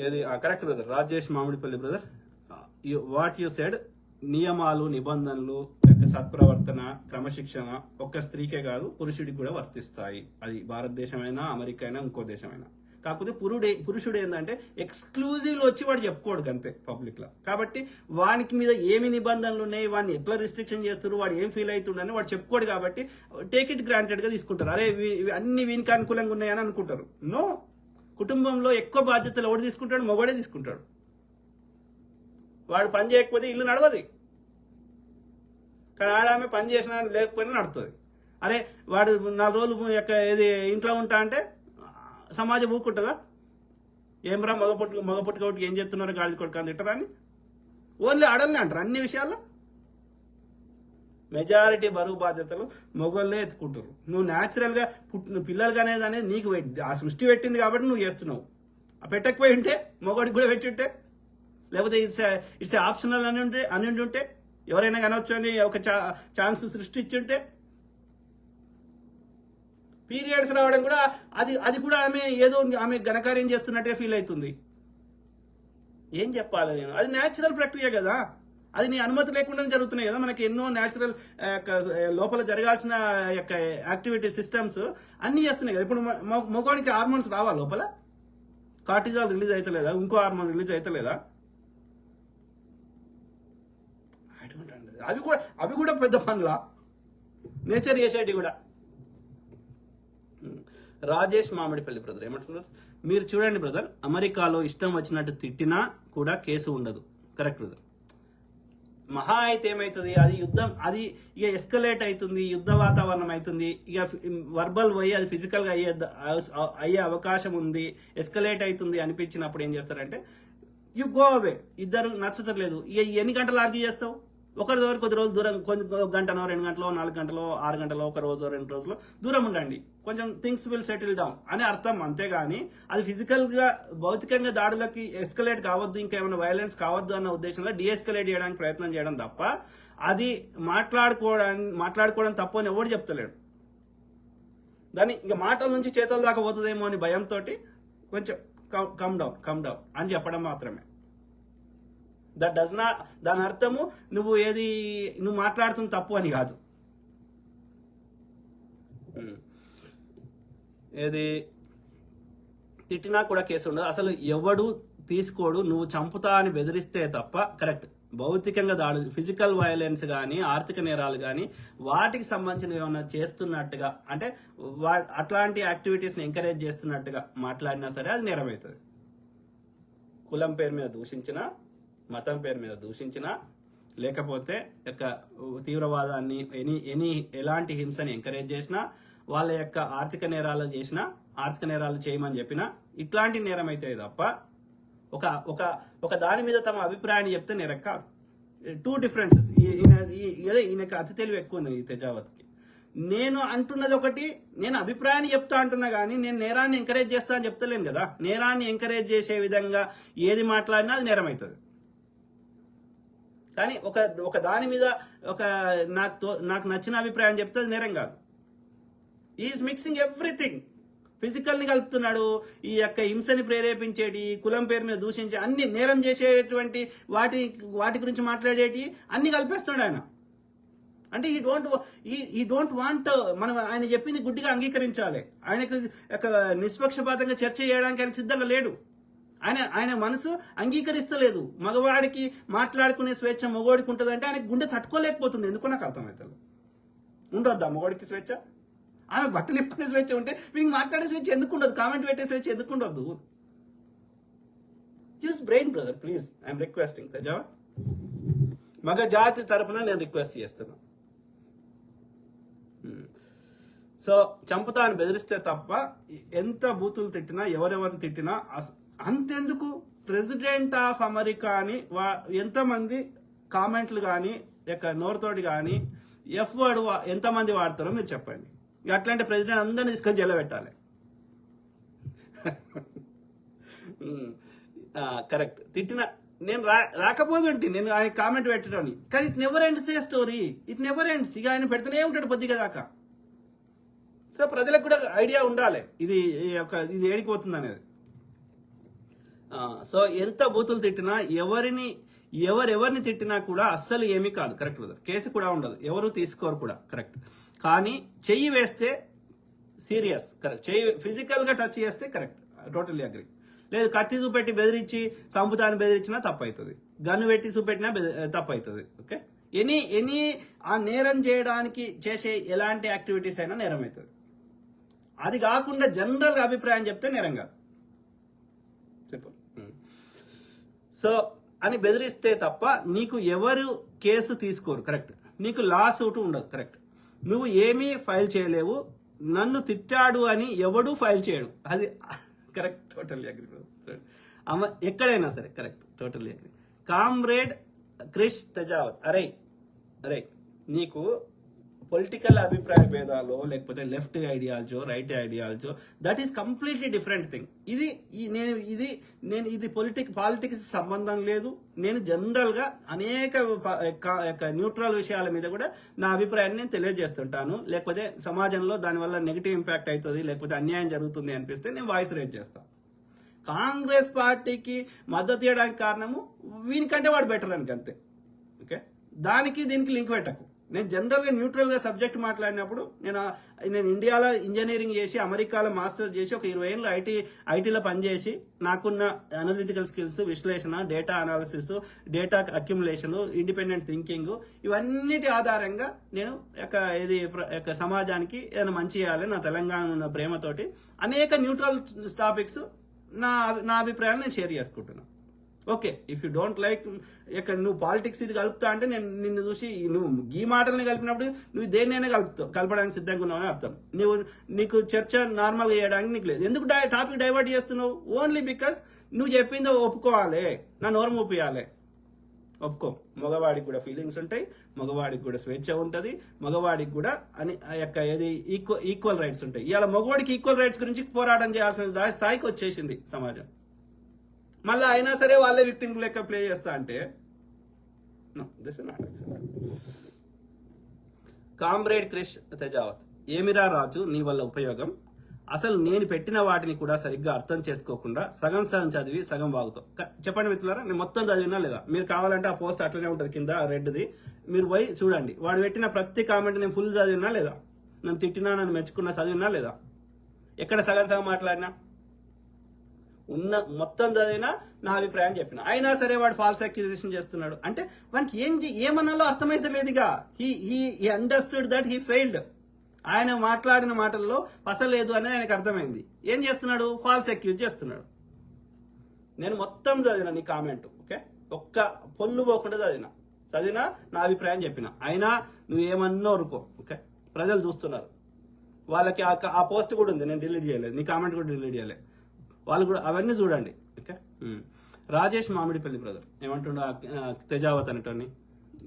ఏది? Correct brother Rajesh Mamidipalli brother what you said నియమాలు నిబంధనలు యొక్క సత్ప్రవర్తన క్రమశిక్షణ ఒక్క స్త్రీకే కాదు పురుషుడికి కూడా వర్తిస్తాయి. అది భారతదేశమైనా అమెరికా అయినా ఇంకో దేశమైనా. కాకపోతే పురుడే పురుషుడు ఏంటంటే ఎక్స్క్లూజివ్ వచ్చి వాడు చెప్పుకోడు అంతే పబ్లిక్లో కాబట్టి వానికి మీద ఏమి నిబంధనలు ఉన్నాయి వాడిని ఎట్లా రిస్ట్రిక్షన్ చేస్తారు వాడు ఏం ఫీల్ అవుతుండని వాడు చెప్పుకోడు కాబట్టి టేక్ ఇట్ గ్రాంటెడ్గా తీసుకుంటారు. అరే ఇవి అన్ని వీనికి అనుకూలంగా ఉన్నాయని అనుకుంటారు. నో కుటుంబంలో ఎక్కువ బాధ్యతలు ఎవడు తీసుకుంటాడు? మొగాడే తీసుకుంటాడు. వాడు పని చేయకపోతే ఇల్లు నడవది. కానీ ఆడామె పని చేసినా లేకపోయినా నడుతుంది. అరే వాడు నాలుగు రోజులు యొక్క ఏది ఇంట్లో ఉంటా అంటే సమాజం ఊకుంటుందా ఏమరా మగ పుట్టు మగ పుట్టుకోటికి ఏం చెప్తున్నారో గాడిది కొడుకు అని తిట్టరా అని ఓన్లీ ఆడల్ని అంటారు? అన్ని విషయాల్లో? మెజారిటీ బరువు బాధ్యతలు మొగోళ్ళే ఎత్తుకుంటారు నువ్వు న్యాచురల్గా పుట్టిన పిల్లలు అనేది అనేది నీకు పెట్టి- ఆ సృష్టి పెట్టింది కాబట్టి నువ్వు చేస్తున్నావు. ఆ పెట్టకపోయి ఉంటే మొగోడికి కూడా పెట్టి ఉంటే. లేకపోతే ఇట్స్ ఇట్స్ ఆప్షనల్ అని ఉంటే అని ఉండి ఉంటే ఎవరైనా కనవచ్చు అని ఒక ఛాన్స్ సృష్టించుంటే పీరియడ్స్ రావడం కూడా అది అది కూడా ఆమె ఏదో ఆమె ఘనకార్యం చేస్తున్నట్టే ఫీల్ అవుతుంది. ఏం చెప్పాలి నేను? అది న్యాచురల్ ప్రక్రియ కదా. అది నీ అనుమతి లేకుండానే జరుగుతున్నాయి కదా. మనకి ఎన్నో న్యాచురల్ లోపల జరగాల్సిన యొక్క యాక్టివిటీ సిస్టమ్స్ అన్నీ చేస్తున్నాయి కదా. ఇప్పుడు మొ- హార్మోన్స్ రావా లోపల? కార్టిజాల్ రిలీజ్ అవుతలేదా ఇంకో హార్మోన్ రిలీజ్ అవుతలేదా అవి కూడా అవి కూడా పెద్ద పనులా? నేచర్ చేసేటి కూడా. రాజేష్ మామిడిపల్లి బ్రదర్ ఏమంటున్నారు? మీరు చూడండి బ్రదర్ అమెరికాలో ఇష్టం వచ్చినట్టు తిట్టినా కూడా కేసు ఉండదు. కరెక్ట్ బ్రదర్ మహా అయితే ఏమవుతుంది అది యుద్ధం అది ఇక ఎస్కలేట్ అవుతుంది యుద్ధ వాతావరణం అవుతుంది ఇక వర్బల్ పోయి అది ఫిజికల్గా అయ్యే అయ్యే అవకాశం ఉంది ఎస్కలేట్ అవుతుంది అనిపించినప్పుడు ఏం చేస్తారంటే యు గో అవే ఇద్దరు నచ్చతలేదు. ఇక ఎన్ని గంటలు ఆర్గ్యూ చేస్తావు? ఒకరి దగ్గర కొద్ది రోజులు దూరం కొంచెం గంటనో రెండు గంటలో నాలుగు గంటలో ఆరు గంటలో ఒక రోజు రెండు రోజులు దూరం ఉండండి. కొంచెం థింగ్స్ విల్ సెటిల్ డౌన్ అని అర్థం అంతేగాని అది ఫిజికల్గా భౌతికంగా దాడులకి ఎస్కలేట్ కావద్దు ఇంకేమైనా వైలెన్స్ కావద్దు అన్న ఉద్దేశంలో డిఎస్కలేట్ చేయడానికి ప్రయత్నం చేయడం తప్ప అది మాట్లాడుకోవడానికి మాట్లాడుకోవడం తప్పు అని ఎవడు చెప్తలేడు. దాన్ని ఇక మాటల నుంచి చేతుల దాకా పోతుందేమో అని భయంతో కొంచెం కమ్ డౌన్ కమ్ డౌన్ అని చెప్పడం మాత్రమే. దట్ డస్ నాట్ దాని అర్థము నువ్వు ఏది నువ్వు మాట్లాడుతున్న తప్పు అని కాదు. ఏది తిట్టినా కూడా కేసు ఉండదు. అసలు ఎవడు తీసుకోడు నువ్వు చంపుతా అని బెదిరిస్తే తప్ప కరెక్ట్ భౌతికంగా దాడు ఫిజికల్ వయలెన్స్ కానీ ఆర్థిక నేరాలు కానీ వాటికి సంబంధించిన ఏమైనా చేస్తున్నట్టుగా అంటే వా అట్లాంటి యాక్టివిటీస్ని ఎంకరేజ్ చేస్తున్నట్టుగా మాట్లాడినా సరే అది నేరమవుతుంది. కులం పేరు మీద దూషించినా మతం పేరు మీద దూషించినా లేకపోతే యొక్క తీవ్రవాదాన్ని ఎనీ ఎనీ ఎలాంటి హింసని ఎంకరేజ్ చేసినా వాళ్ళ యొక్క ఆర్థిక నేరాలు చేసినా ఆర్థిక నేరాలు చేయమని చెప్పినా ఇట్లాంటి నేరం అయితే తప్ప ఒక ఒక ఒక దాని మీద తమ అభిప్రాయాన్ని చెప్తే నేరం కాదు. టూ డిఫరెన్సెస్ ఈయన ఈ- అదే ఈయనకి అతి తెలివి ఎక్కువ ఉంది ఈ తెజావత్కి. నేను అంటున్నది ఒకటి నేను అభిప్రాయాన్ని చెప్తా అంటున్నా కానీ నేను నేరాన్ని ఎంకరేజ్ చేస్తా అని చెప్తలేను కదా. నేరాన్ని ఎంకరేజ్ చేసే విధంగా ఏది మాట్లాడినా అది నేరం అవుతుంది. కానీ ఒక ఒక దాని మీద ఒక నాకు తో- నాకు నచ్చిన అభిప్రాయం చెప్తే నేరం కాదు. ఈజ్ మిక్సింగ్ ఎవ్రీథింగ్ ఫిజికల్ని కలుపుతున్నాడు ఈ యొక్క హింసని ప్రేరేపించేటి కులం పేరు మీద దూషించే అన్ని నేరం చేసేటువంటి వాటి వాటి గురించి మాట్లాడేటి అన్ని కలిపేస్తున్నాడు ఆయన. అంటే ఈ డోంట్ ఈ డోంట్ వాంట్ మనం ఆయన చెప్పింది గుడ్డిగా అంగీకరించాలి. ఆయనకు ఒక నిష్పక్షపాతంగా చర్చ చేయడానికి ఆయన సిద్ధంగా లేడు. ఆయన ఆయన మనసు అంగీకరిస్తలేదు. మగవాడికి మాట్లాడుకునే స్వేచ్ఛ మగవాడికి ఉంటుందంటే ఆయనకు గుండె తట్టుకోలేకపోతుంది. ఎందుకో నాకు అర్థమవుతుంది ఉండొద్దా మగవాడికి స్వేచ్ఛ? ఆమె బట్టలు ఇప్పుకునే స్వేచ్ఛ ఉంటే మీకు మాట్లాడే స్వేచ్ఛ ఎందుకు ఉండదు? కామెంట్ పెట్టే స్వేచ్ఛ ఎందుకు ఉండదు? Use brain brother please I'm requesting తజా మగ జాతి తరపున నేను రిక్వెస్ట్ చేస్తున్నా. Hmm. సో చంపుతా అని బెదిరిస్తే తప్ప ఎంత బూతులు తిట్టినా ఎవరెవరిని తిట్టినా అస- అంతెందుకు ప్రెసిడెంట్ ఆఫ్ అమెరికా అని వా ఎంతమంది కామెంట్లు కానీ యొక్క నోరుతోటి కానీ ఎఫ్ వర్డ్ వా- ఎంతమంది వాడతారో మీరు చెప్పండి. అట్లాంటి ప్రెసిడెంట్ అందరిని తీసుకొని జైల్లో పెట్టాలి. కరెక్ట్. తిట్టిన నేను రా రాకపోతుంటే నేను ఆయన కామెంట్ పెట్టడం కానీ it never ends a story. It never ends. ఇక ఆయన పెడుతూనే ఉంటాడు కొద్దిగా దాకా. సో ప్రజలకు కూడా ఐడియా ఉండాలి. ఇది ఒక యొక్క ఇది ఏడిపోతుంది అనేది. సో ఎంత బూతులు తిట్టినా ఎవరిని ఎవరెవరిని తిట్టినా కూడా అస్సలు ఏమీ కాదు. కరెక్ట్ బ్రదర్ కేసు కూడా ఉండదు. ఎవరు తీసుకోరు కూడా. కరెక్ట్ కానీ చెయ్యి వేస్తే సీరియస్ కరెక్ట్ చెయ్యి ఫిజికల్గా టచ్ చేస్తే కరెక్ట్ టోటల్లీ అగ్రి లేదు కత్తి చూపెట్టి బెదిరించి చంపుతాన్ని బెదిరించినా తప్పు అవుతుంది గన్ను పెట్టి చూపెట్టినా తప్పు అవుతుంది ఓకే ఎనీ ఎనీ ఆ నేరం చేయడానికి చేసే ఎలాంటి యాక్టివిటీస్ అయినా నేరం అవుతుంది అది కాకుండా జనరల్గా అభిప్రాయం చెప్తే నేరం కాదు సింపుల్ సో అని బెదిరిస్తే తప్ప నీకు ఎవరు కేసు తీసుకోరు కరెక్ట్ నీకు లా సూట్ ఉండదు కరెక్ట్ నువ్వు ఏమీ ఫైల్ చేయలేవు నన్ను తిట్టాడు అని ఎవడూ ఫైల్ చేయడు. అది కరెక్ట్ టోటల్లీ అగ్రి అమ్మ ఎక్కడైనా సరే correct totally agree comrade Krish Tejavath అరే అరే నీకు పొలిటికల్ అభిప్రాయ భేదాలు లేకపోతే లెఫ్ట్ ఐడియాలజో right ఐడియాలజో that is completely different thing ఇది ఈ- నేను ఇది నేను ఇది పొలిటిక్ పాలిటిక్స్ సంబంధం లేదు. నేను జనరల్గా అనేక న్యూట్రల్ విషయాల మీద కూడా నా అభిప్రాయాన్ని నేను తెలియజేస్తుంటాను. లేకపోతే సమాజంలో దానివల్ల నెగిటివ్ ఇంపాక్ట్ అవుతుంది లేకపోతే అన్యాయం జరుగుతుంది అనిపిస్తే నేను వాయిస్ రేజ్ చేస్తాను కాంగ్రెస్ పార్టీకి మద్దతు ఇవ్వడానికి కారణము వీనికంటే వాడు బెటర్ అని అంతే. ఓకే? దానికి దీనికి లింక్ పెట్టకు. నేను జనరల్గా న్యూట్రల్గా సబ్జెక్ట్ మాట్లాడినప్పుడు నేను నేను ఇండియాలో ఇంజనీరింగ్ చేసి అమెరికాలో మాస్టర్ చేసి ఒక ఇరవై ఏళ్ళు ఐటీ ఐటీలో పనిచేసి నాకున్న అనలిటికల్ స్కిల్స్ విశ్లేషణ data analysis data accumulation independent thinking ఇవన్నిటి ఆధారంగా నేను యొక్క ఇది ప్ర- యొక్క సమాజానికి ఏదైనా మంచి చేయాలి నా తెలంగాణ ఉన్న ప్రేమతోటి అనేక న్యూట్రల్ టాపిక్స్ నా నా అభిప్రాయాలు నేను షేర్ చేసుకుంటున్నాను okay if you don't like ఇక్కడ నువ్వు పాలిటిక్స్ ఇది కలుపుతా అంటే నేను నిన్ను చూసి నువ్వు ఈ మాటల్ని కలిపినప్పుడు నువ్వు దేన్నైనా కలుపుతావు. కలపడానికి సిద్ధంగా ఉన్నావని అర్థం. నువ్వు నీకు చర్చ నార్మల్గా చేయడానికి నీకు లేదు. ఎందుకు డై- టాపిక్ డైవర్ట్ చేస్తున్నావు? ఓన్లీ బికాస్ నువ్వు చెప్పిందో ఒప్పుకోవాలి. నా నోరు ఒప్పియాలి ఒప్పుకో. మగవాడికి కూడా ఫీలింగ్స్ ఉంటాయి. మగవాడికి కూడా స్వేచ్ఛ ఉంటుంది. మగవాడికి కూడా అని ఆ యొక్క ఏది ఈక్వల్ ఈక్వల్ రైట్స్ ఉంటాయి. ఇవాళ మగవాడికి ఈక్వల్ రైట్స్ గురించి పోరాటం చేయాల్సిన స్థాయికి వచ్చేసింది సమాజం. మళ్ళీ అయినా సరే వాళ్ళే విక్టిమ్ లెక్క ప్లే చేస్తా అంటే this not comrade Krish Tejavath ఏమిరా రాజు నీ వల్ల ఉపయోగం? అసలు నేను పెట్టిన వాటిని కూడా సరిగ్గా అర్థం చేసుకోకుండా సగం సగం చదివి సగం వాగుతావు. చెప్పండి మిత్రులారా నేను మొత్తం చదివినా లేదా? మీరు కావాలంటే ఆ పోస్ట్ అట్లనే ఉంటుంది కింద రెడ్ది. మీరు పోయి చూడండి వాడు పెట్టిన ప్రతి కామెంట్ నేను ఫుల్ చదివినా లేదా? నన్ను తిట్టినా నన్ను మెచ్చుకున్నా చదివినా లేదా? ఎక్కడ సగం సగం మాట్లాడినా? ఉన్న మొత్తం చదివినా నా అభిప్రాయం చెప్పిన. అయినా సరే వాడు ఫాల్స్ అక్యూజేషన్ చేస్తున్నాడు. అంటే వానికి ఏం చే- ఏమన్నాలో అర్థమైతలేదుగా he he he understood that he failed ఆయన మాట్లాడిన మాటల్లో పసలేదు అనేది ఆయనకు అర్థమైంది. ఏం చేస్తున్నాడు? ఫాల్స్ అక్యూజ్ చేస్తున్నాడు. నేను మొత్తం చదివిన నీ కామెంట్ ఓకే ఒక్క పొల్లు పోకుండా చదివిన. చదివిన నా అభిప్రాయం చెప్పిన. అయినా నువ్వు ఏమన్నా అనుకో ఓకే ప్రజలు చూస్తున్నారు. వాళ్ళకి ఆ ఆ పోస్ట్ కూడా ఉంది. నేను డిలీట్ చేయలేదు. నీ కామెంట్ కూడా డిలీట్ చేయలేదు. వాళ్ళు కూడా అవన్నీ చూడండి okay um. Rajesh Mamidipalli brother ఏమంటుండ తెజావత్ అనేటోని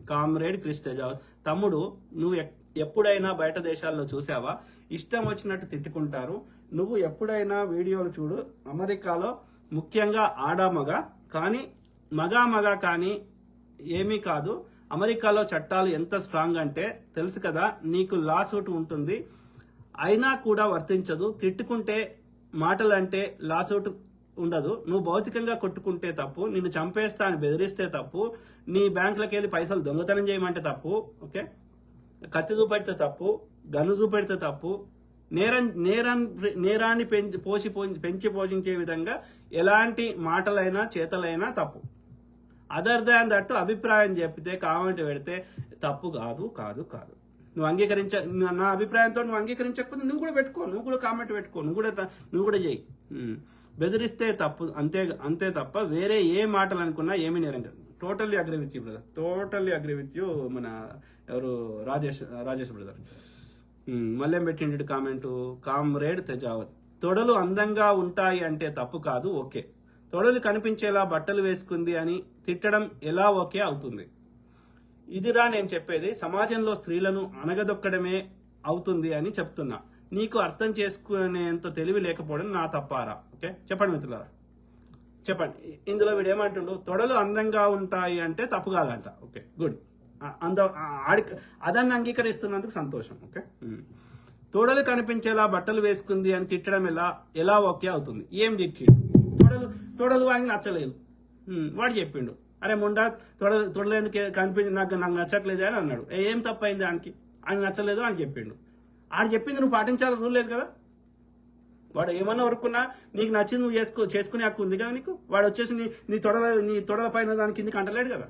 కామ్రేడ్ క్రిష్ తెజావత్. తమ్ముడు నువ్వు ఎప్పుడైనా బయట దేశాల్లో చూసావా? ఇష్టం వచ్చినట్టు తిట్టుకుంటారు. నువ్వు ఎప్పుడైనా వీడియోలు చూడు అమెరికాలో ముఖ్యంగా ఆడ మగ కానీ మగ మగ కానీ ఏమీ కాదు. అమెరికాలో చట్టాలు ఎంత స్ట్రాంగ్ అంటే తెలుసు కదా నీకు లా సూట్ ఉంటుంది. అయినా కూడా వర్తించదు. తిట్టుకుంటే మాటలంటే లాసౌట్ ఉండదు. నువ్వు భౌతికంగా కొట్టుకుంటే తప్పు నిన్ను చంపేస్తా అని బెదిరిస్తే తప్పు నీ బ్యాంకులకు వెళ్ళి పైసలు దొంగతనం చేయమంటే తప్పు ఓకే? కత్తి చూపెడితే తప్పు గన్ను చూపెడితే తప్పు నేరం నేరం నేరాన్ని పెంచి పోసి పెంచి పోషించే విధంగా ఎలాంటి మాటలైనా చేతలైనా తప్పు. అదర్ దాన్ దట్టు అభిప్రాయం చెప్తే కామెంట్ పెడితే తప్పు కాదు కాదు కాదు. నువ్వు అంగీకరించ నా- అభిప్రాయంతో నువ్వు అంగీకరించకపోతే నువ్వు కూడా పెట్టుకో నువ్వు కూడా కామెంట్ పెట్టుకో నువ్వు కూడా నువ్వు కూడా చేయి బెదిరిస్తే తప్పు అంతే అంతే తప్ప వేరే ఏ మాటలు అనుకున్నా ఏమీ నేరం కాదు. Totally agree with you brother totally agree with you మన ఎవరు రాజేష్ రాజేష్ బ్రదర్. మళ్ళీ పెట్టిండు కామెంటు. కామ్రేడ్ తెజావత్. తొడలు అందంగా ఉంటాయి అంటే తప్పు కాదు ఓకే. తొడలు కనిపించేలా బట్టలు వేసుకుంది అని తిట్టడం ఎలా ఓకే అవుతుంది? ఇదిరా నేను చెప్పేది సమాజంలో స్త్రీలను అనగదొక్కడమే అవుతుంది అని చెప్తున్నా. నీకు అర్థం చేసుకునేంత తెలివి లేకపోవడం నా తప్పారా? ఓకే? చెప్పండి మిత్రులారా. చెప్పండి. ఇందులో వీడు ఏమంటుండు? తొడలు అందంగా ఉంటాయి అంటే తప్పు కాదంట. Okay good. అంద ఆడి అదాన్ని అంగీకరిస్తున్నందుకు సంతోషం. ఓకే? తొడలు కనిపించేలా బట్టలు వేసుకుంది అని తిట్టడం ఎలా ఎలా ఓకే అవుతుంది? ఏం తిట్టిండు? తొడలు తొడలు వానికి నచ్చలేదు. వాడు చెప్పిండు. అరే ముండా తొడ తొడలేందుకు కనిపించి నాకు నాకు నచ్చట్లేదు అని అన్నాడు. ఏం తప్పైంది దానికి ఆయన నచ్చలేదు అని చెప్పిండు. ఆడు చెప్పింది నువ్వు పాటించాలని రూల్ లేదు కదా? వాడు ఏమన్నా వరకున్నా నీకు నచ్చింది నువ్వు చేసుకో చేసుకునే హక్కు ఉంది కదా నీకు? వాడు వచ్చేసి నీ నీ తొడల నీ తొడల పైన దాని కిందకి అంటలేడు కదా?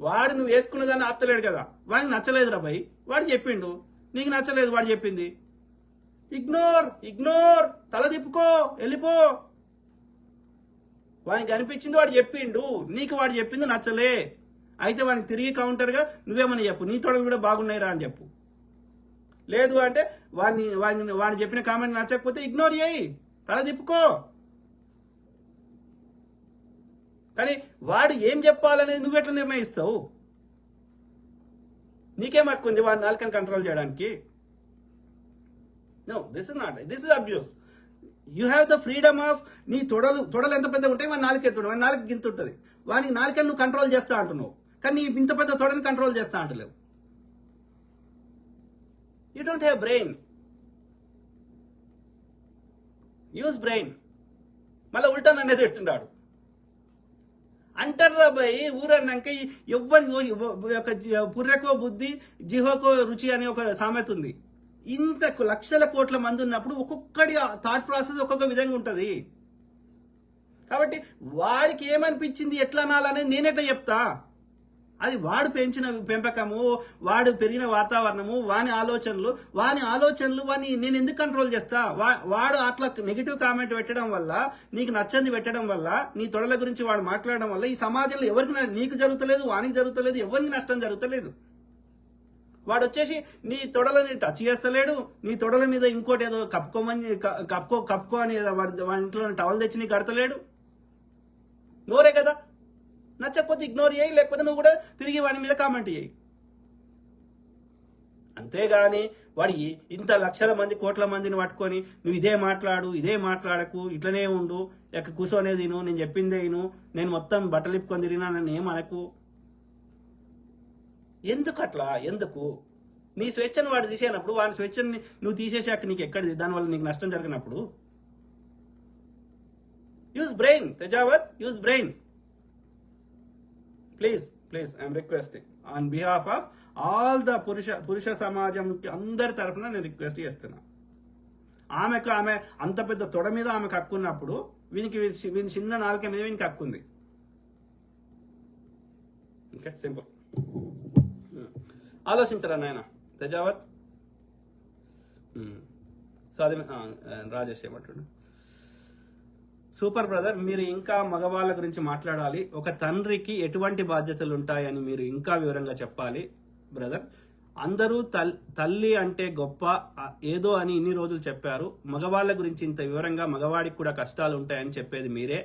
వాడు నువ్వు వేసుకున్న దాన్ని ఆపుతలేడు కదా? వాడికి నచ్చలేదు రా భయ్. వాడు చెప్పిండు. నీకు నచ్చలేదు వాడు చెప్పింది. ఇగ్నోర్ ఇగ్నోర్ తల తిప్పుకో వెళ్ళిపో. వానికి అనిపించింది వాడు చెప్పిండు. నీకు వాడు చెప్పింది నచ్చలే. అయితే వానికి తిరిగి కౌంటర్గా నువ్వేమని చెప్పు నీ తోడలు కూడా బాగున్నాయిరా అని చెప్పు. లేదు అంటే వాడిని వాడిని వాడిని చెప్పిన కామెంట్ నచ్చకపోతే ఇగ్నోర్ చేయి. తల తిప్పుకో. కానీ వాడు ఏం చెప్పాలనేది నువ్వెట్లా నిర్ణయిస్తావు? నీకేం హక్కు ఉంది వాడి నాలుకని కంట్రోల్ చేయడానికి. No this is not this is abuse you have the freedom of నీ తొడలు తొడలు ఎంత పెద్దగా ఉంటాయి వాడి నాలుగు ఎత్తుడు వాడి నాలుగు గింత ఉంటుంది. వానికి నాలుకని నువ్వు కంట్రోల్ చేస్తా అంటున్నావు. కానీ నీ ఇంత పెద్ద తొడని కంట్రోల్ చేస్తా అంటలేవు. You don't have brain use brain మళ్ళీ ఉల్టా నన్నే తిడుతున్నాడు అంటారు రాబాయి ఊరన్నాక ఎవ్వరి ఒక పుర్రెకో బుద్ధి జిహోకో రుచి అనే ఒక సామెత ఉంది. ఇంత లక్షల కోట్ల మంది ఉన్నప్పుడు ఒక్కొక్కడి థాట్ ప్రాసెస్ ఒక్కొక్క విధంగా ఉంటుంది. కాబట్టి వాడికి ఏమనిపించింది ఎట్లా అనాలనేది నేనెట్లా చెప్తా. అది వాడు పెంచిన పెంపకము వాడు పెరిగిన వాతావరణము వాని ఆలోచనలు వాని ఆలోచనలు వాని నేను ఎందుకు కంట్రోల్ చేస్తా? వాడు అట్లా నెగిటివ్ కామెంట్ పెట్టడం వల్ల నీకు నచ్చంది పెట్టడం వల్ల నీ తొడల గురించి వాడు మాట్లాడడం వల్ల ఈ సమాజంలో ఎవరికి నీకు జరుగుతలేదు వానికి జరుగుతలేదు ఎవరికి నష్టం జరుగుతలేదు. వాడు వచ్చేసి నీ తొడలని టచ్ చేస్తలేడు నీ తొడల మీద ఇంకోటి ఏదో కప్పుకోమని క- కప్పుకో కప్పుకో అని వాడి వాడి ఇంట్లో టవల్ తెచ్చి నీకు కడతలేడు? నోరే కదా? నచ్చకపోతే ఇగ్నోర్ చేయి లేకపోతే నువ్వు కూడా తిరిగి వాని మీద కామెంట్ చేయి. అంతేగాని వాడి ఇంత లక్షల మంది కోట్ల మందిని పట్టుకొని నువ్వు ఇదే మాట్లాడు ఇదే మాట్లాడకు ఇట్లనే ఉండు ఎక్క కూర్చొనే తిను నేను చెప్పిందే నేను మొత్తం బట్టలిప్పుకొని తిరిగినా నన్ను ఏం అనకు ఎందుకు అట్లా ఎందుకు? నీ స్వేచ్ఛను వాడు తీసేనప్పుడు వాని స్వేచ్ఛని నువ్వు తీసేసాక నీకు ఎక్కడిది దానివల్ల నీకు నష్టం జరిగినప్పుడు? Use brain Tejavath use brain please please I'm requesting on behalf of all the పురుష పురుష సమాజం అందరి తరఫున నేను రిక్వెస్ట్ చేస్తున్నా. ఆమెకు ఆమె అంత పెద్ద తొడ మీద ఆమెకు హక్కు ఉన్నప్పుడు వీనికి వీని వీని చిన్న నాలుక మీద వీనికి హక్కు ఉంది ఓకే సింపుల్ ఆలోచించరా నాయన? తెజావత్? సో అది రాజేష్ ఏమంటాడు? సూపర్ బ్రదర్ మీరు ఇంకా మగవాళ్ళ గురించి మాట్లాడాలి. ఒక తండ్రికి ఎటువంటి బాధ్యతలు ఉంటాయని మీరు ఇంకా వివరంగా చెప్పాలి బ్రదర్. అందరూ తల్ తల్లి అంటే గొప్ప ఏదో అని ఇన్ని రోజులు చెప్పారు. మగవాళ్ళ గురించి ఇంత వివరంగా మగవాడికి కూడా కష్టాలు ఉంటాయని చెప్పేది మీరే.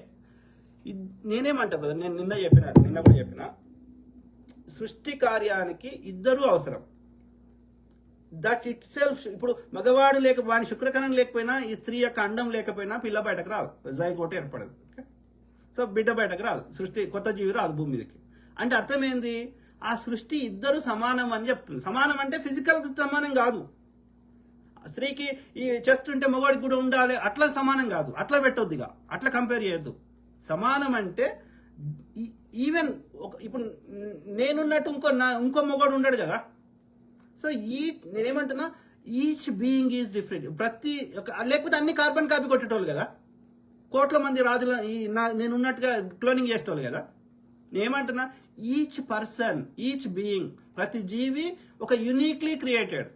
నేనేమంటా బ్రదర్? నేను నిన్న చెప్పిన నిన్న కూడా చెప్పిన. సృష్టి కార్యానికి ఇద్దరూ అవసరం. దట్ ఇట్ సెల్ఫ్ ఇప్పుడు మగవాడు లేక వాని శుక్రకణం లేకపోయినా ఈ స్త్రీ యొక్క అండం లేకపోయినా పిల్ల బయటకు రాదు. జైకోట ఏర్పడదు. సో బిడ్డ బయటకు రాదు. సృష్టి కొత్త జీవి రాదు భూమి మీదకి. అంటే అర్థం ఏంది ఆ సృష్టి ఇద్దరు సమానం అని చెప్తుంది. సమానం అంటే ఫిజికల్ సమానం కాదు. స్త్రీకి ఈ చెస్ట్ ఉంటే మగవాడికి కూడా ఉండాలి. అట్లా సమానం కాదు. అట్లా పెట్టొద్దుగా అట్లా కంపేర్ చేయొద్దు. సమానం అంటే ఈవెన్ ఒక ఇప్పుడు నేనున్నట్టు ఇంకో నా ఇంకో మొగోడు ఉండడు కదా. సో ఈ నేనేమంటున్నా ఈచ్ బీయింగ్ ఈజ్ డిఫరెంట్ ప్రతి ఒక లేకపోతే అన్ని కార్బన్ కాపీ కొట్టేటోళ్ళు కదా. కోట్ల మంది రాజుల ఈ నా నేను ఉన్నట్టుగా క్లోనింగ్ చేసేటోళ్ళు కదా. నేనేమంటున్నా ఈచ్ పర్సన్ ఈచ్ బీయింగ్ ప్రతి జీవి ఒక యునీక్లీ క్రియేటెడ్